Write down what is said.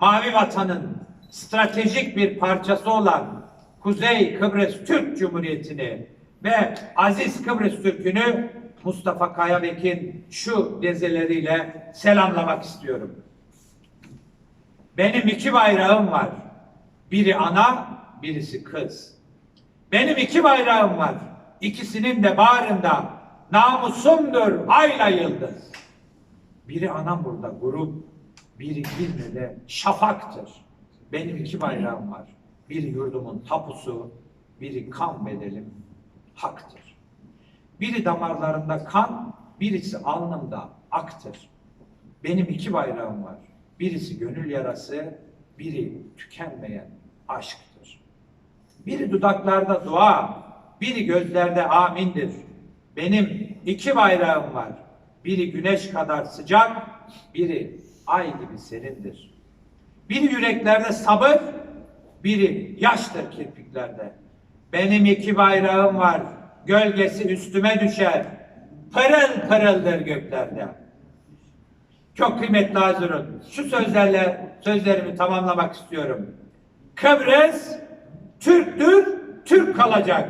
Mavi Vatan'ın stratejik bir parçası olan Kuzey Kıbrıs Türk Cumhuriyeti'ni ve Aziz Kıbrıs Türk'ünü Mustafa Kayabek'in şu gezeleriyle selamlamak istiyorum. Benim iki bayrağım var. Biri ana, birisi kız. Benim iki bayrağım var. İkisinin de bağrında namusumdur ayla yıldız. Biri anam burada grup, biri İzmir'de şafaktır. Benim iki bayrağım var. Biri yurdumun tapusu, biri kan bedelim haktır. Biri damarlarında kan, birisi alnımda aktır. Benim iki bayrağım var. Birisi gönül yarası, biri tükenmeyen aşktır. Biri dudaklarda dua, biri gözlerde amindir. Benim iki bayrağım var. Biri güneş kadar sıcak, biri ay gibi serindir. Biri yüreklerde sabır, biri yaştır kirpiklerde. Benim iki bayrağım var, gölgesi üstüme düşer. Pırıl pırıldır göklerde. Çok kıymetli Hazırın. Şu sözlerle sözlerimi tamamlamak istiyorum. Kıbrıs Türktür, Türk kalacak.